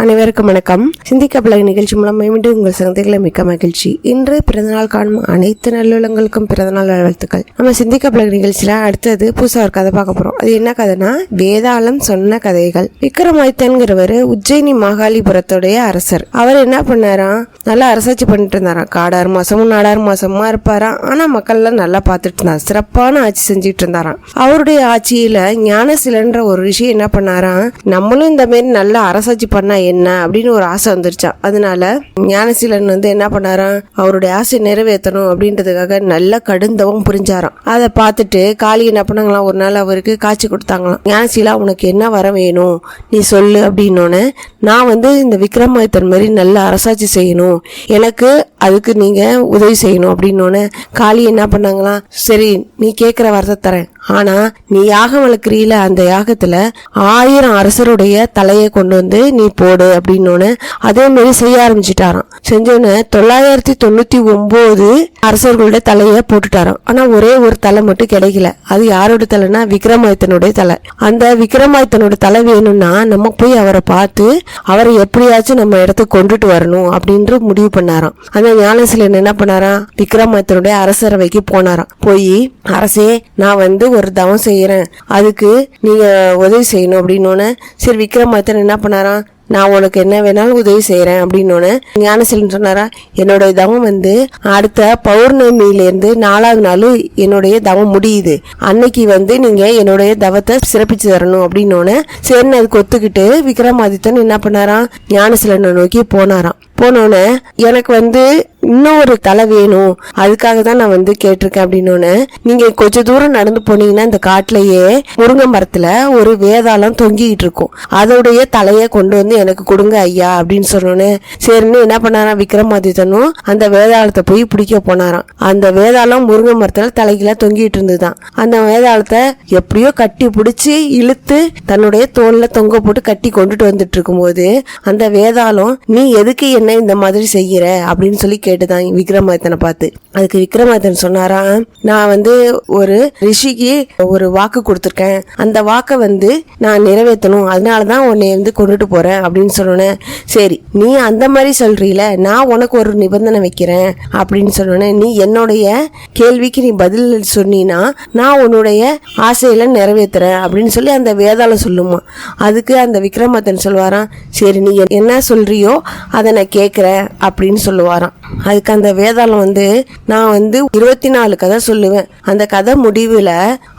அனைவருக்கும் வணக்கம். சிந்திக்க பழக நிகழ்ச்சி மூலம் மீண்டும் உங்கள் சந்தைகளை மிக்க மகிழ்ச்சி. இன்று பிறந்தநாள் காணும் அனைத்து நல்லுள்ளங்களுக்கும் பிறந்தநாள் வாழ்த்துக்கள். நம்ம சிந்திக்க பழக நிகழ்ச்சியில அடுத்தது புதுசாக ஒரு கதை பார்க்க போறோம். அது என்ன கதைனா வேதாளம் சொன்ன கதைகள். விக்ரமாதித்தன்கிறவர் உஜ்ஜயினி மாகாளிபுரத்துடைய அரசர். அவர் என்ன பண்ணாராம் நல்லா அரசாட்சி பண்ணிட்டு இருந்தாராம். காடாறு மாசமும் நாடாறு மாசமா இருப்பாராம். ஆனா மக்கள்லாம் நல்லா பார்த்துட்டு இருந்தார் சிறப்பான ஆட்சி செஞ்சுட்டு இருந்தாராம். அவருடைய ஆட்சியில ஞானசிலன்ற ஒரு ரிஷி என்ன பண்ணாராம்? நம்மளும் இந்த மாதிரி நல்லா அரசாட்சி பண்ணா என்ன அப்படின்னு ஒரு ஆசை வந்துருச்சான் அதனால ஞானசீலன் வந்து என்ன பண்ணாராம்? அவருடைய ஆசை நிறைவேற்றணும் அப்படின்றதுக்காக நல்ல கடுந்தவம் புரிஞ்சாராம். அதை பார்த்துட்டு காளி என்ன பண்ணாங்களாம் ஒரு நாள் அவருக்கு காட்சி கொடுத்தாங்களாம். ஞானசீலா உனக்கு என்ன வர வேணும்? நீ சொல்லு அப்படின்னோடனே நான் வந்து இந்த விக்ரமாதித்தன் மாதிரி நல்ல அரசாட்சி செய்யணும். எனக்கு அதுக்கு நீங்கள் உதவி செய்யணும் அப்படின்னோடனே காளி என்ன பண்ணாங்களாம்? சரி நீ கேட்குற வரத்தை தரேன். ஆனா நீ யாகம் வளர்க்குறீல அந்த யாகத்துல ஆயிரம் அரசருடைய தலையை கொண்டு வந்து நீ போடு அப்படின்னோன்னு அதே மாதிரி செய்ய ஆரம்பிச்சிட்டாராம். செஞ்சோன்னு தொள்ளாயிரத்தி தொண்ணூத்தி ஒன்பது அரசர்களுடைய தலையை போட்டுட்டாராம். ஆனா ஒரே ஒரு தலை மட்டும் கிடைக்கல. அது யாரோட தலைனா விக்ரமாதித்தனுடைய தலை. அந்த விக்ரமாதித்தனோட தலை வேணும்னா நம்ம போய் அவரை பார்த்து அவரை எப்படியாச்சும் நம்ம இடத்துக்கு கொண்டுட்டு வரணும் அப்படின்ற முடிவு பண்ணாராம். அந்த ஞானசிலன் என்ன பண்ணாராம்? விக்ரமாதித்தனுடைய அரசரவைக்கு போனாராம். போய் அரசே நான் வந்து ஒரு தவம் செய்கிறேன் அதுக்கு நீங்கள் உதவி செய்யணும் அப்படின்னோடனே சரி விக்ரமாதித்தன் என்ன பண்ணாராம்? நான் உனக்கு என்ன வேணாலும் உதவி செய்கிறேன் அப்படின்னோடனே ஞானசீலன் சொன்னாரா என்னுடைய தவம் வந்து அடுத்த பௌர்ணமியிலேருந்து நாலாவது நாள் என்னுடைய தவம் முடியுது. அன்னைக்கு வந்து நீங்கள் என்னுடைய தவத்தை சிறப்பிச்சு தரணும் அப்படின்னோடனே சரின்னு அதுக்கு ஒத்துக்கிட்டு விக்ரமாதித்தன் என்ன பண்ணாராம்? ஞானசீலனை நோக்கி போனாராம். போனோடனே எனக்கு வந்து இன்னும் ஒரு தலை வேணும். அதுக்காக தான் நான் வந்து கேட்டிருக்கேன் அப்படின்னு நீங்க கொஞ்ச தூரம் நடந்து போனீங்கன்னா இந்த காட்டுலயே முருங்கை மரத்துல ஒரு வேதாளம் தொங்கிட்டு இருக்கும். அதோடைய தலையை கொண்டு வந்து எனக்கு கொடுங்க ஐயா அப்படின்னு சொன்னோன்னே சரின்னு என்ன பண்ணாராம் விக்ரமாதித்தனும் அந்த வேதாளத்தை போய் பிடிக்க போனாராம். அந்த வேதாளம் முருங்கை மரத்துல தலைகீழ தொங்கிட்டு இருந்துதான் அந்த வேதாளத்தை எப்படியோ கட்டி பிடிச்சி இழுத்து தன்னுடைய தோல்ல தொங்க போட்டு கட்டி கொண்டுட்டு வந்துட்டு இருக்கும்போது அந்த வேதாளம் நீ எதுக்கு என்ன இந்த மாதிரி செய்யற? அப்படின்னு சொல்லி கேட்டுதான் விக்ரமாதித்தனை பார்த்து. அதுக்கு விக்ரமாதித்தன் சொன்னாரா நான் வந்து ஒரு ரிஷிக்கு ஒரு வாக்கு கொடுத்துருக்கேன். அந்த வாக்கை வந்து நான் நிறைவேற்றணும். அதனால தான் உன்னை வந்து கொண்டுட்டு போறேன் அப்படின்னு சொன்னோன்னே சரி நீ அந்த மாதிரி சொல்றீல நான் உனக்கு ஒரு நிபந்தனை வைக்கிறேன் அப்படின்னு சொன்னோன்னே நீ என்னுடைய கேள்விக்கு நீ பதில் சொன்னீன்னா நான் உன்னுடைய ஆசையில நிறைவேற்றுறேன் அப்படின்னு சொல்லி அந்த வேதாளம் சொல்லுமா. அதுக்கு அந்த விக்ரமாதித்தன் சொல்வாராம் சரி நீ என்ன சொல்றியோ அதை நான் கேட்குறேன் அப்படின்னு சொல்லுவாராம். அதுக்கு அந்த வேதாளம் வந்து நான் வந்து இருபத்தி நாலு கதை சொல்லுவேன். அந்த கதை முடிவில்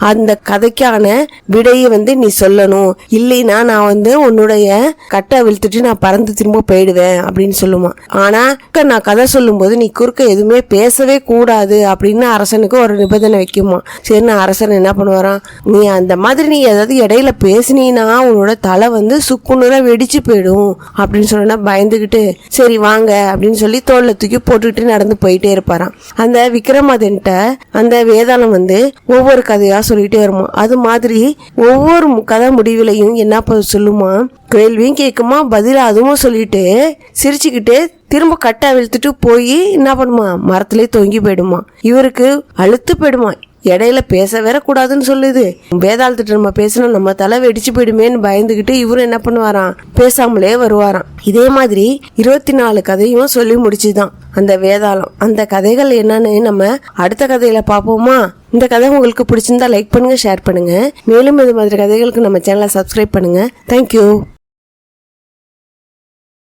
அந்த கதைக்கான விடையை வந்து நீ சொல்லணும். இல்லைன்னா நான் வந்து உன்னுடைய கட்டை விழுத்துட்டு நான் பறந்து திரும்ப போயிடுவேன் அப்படின்னு சொல்லுவான். ஆனா நான் கதை சொல்லும்போது நீ குறுக்க எதுவுமே பேசவே கூடாது அப்படின்னு அரசனுக்கு ஒரு நிபந்தனை வைக்குமா? சரி நான் அரசன் என்ன பண்ணுவாராம்? நீ அந்த மாதிரி நீ ஏதாவது இடையில பேசினீன்னா உன்னோட தலை வந்து சுக்குநூற வெடிச்சு போயிடும் அப்படின்னு சொன்னா பயந்துகிட்டு சரி வாங்க அப்படின்னு சொல்லி தோல்ல தூக்கி போட்டுக்கிட்டு நடந்து போயிட்டே இருப்பாராம். அந்த விக்ரமாதன்ட்ட அந்த வேதாளம் வந்து ஒவ்வொரு கதையா சொல்லிட்டே வருமா? அது மாதிரி ஒவ்வொரு கதை முடிவிலையும் என்ன சொல்லுமா? கேள்வியும் கேட்குமா பதில் அதுவும் சொல்லிட்டு சிரிச்சுக்கிட்டு திரும்ப கட்டை அவிழ்த்துட்டு போய் என்ன பண்ணுமா? மரத்திலே தொங்கி போயிடுமா. இவருக்கு அழுத்து போயிடுமா. இடையில பேச வேற கூடாதுன்னு சொல்லுது. வேதாளத்திட்ட நம்ம பேசினா நம்ம தலை வெடிச்சு போயிடுமேன்னு பயந்துகிட்டு இவரும் என்ன பண்ணுவாராம்? பேசாமலே வருவாராம். இதே மாதிரி இருபத்தி நாலு கதையும் சொல்லி முடிச்சுதான். அந்த வேதாளம். அந்த கதைகள் என்னன்னு நம்ம அடுத்த கதையில பார்ப்போமா? இந்த கதை உங்களுக்கு பிடிச்சிருந்தா லைக் பண்ணுங்க ஷேர் பண்ணுங்க. மேலும் இது மாதிரி கதைகளுக்கு நம்ம சேனலை சப்ஸ்கிரைப் பண்ணுங்க. தேங்க்யூ